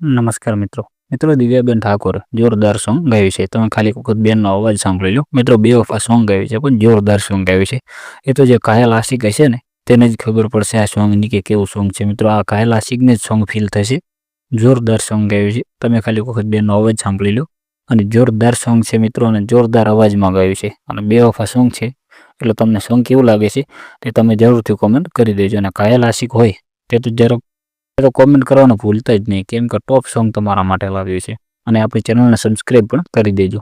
નમસ્કાર મિત્રો. મિત્રો દિવ્યાબેન ઠાકોર, જોરદાર સોંગ ગાયું છે. તમે ખાલી વખત બેનનો અવાજ સાંભળી લો મિત્રો બે વફા સોંગ ગાયું છે, પણ જોરદાર સોંગ ગાયું છે. એ તો જે કાયલ આશિક હશે ને, તેને જ ખબર પડશે આ સોંગની કે કેવું સોંગ છે. મિત્રો, આ કાયલ આશિકને જ સોંગ ફીલ થશે. જોરદાર સોંગ ગાયું છે. તમે ખાલી વખત બેનનો અવાજ સાંભળી લો. અને જોરદાર સોંગ છે મિત્રો, અને જોરદાર અવાજમાં ગાયું છે. અને બે વફા સોંગ છે, એટલે તમને સોંગ કેવું લાગે છે, તે તમે જરૂરથી કોમેન્ટ કરી દેજો. અને કાયલ આશિક હોય, તે તો જરાક તો કોમેન્ટ કરવાનું ભૂલતા જ નહીં. કેમ કે ટોપ સોંગ તમારા માટે લાવ્યું છે. અને આપણી ચેનલને સબસ્ક્રાઈબ પણ કરી દેજો.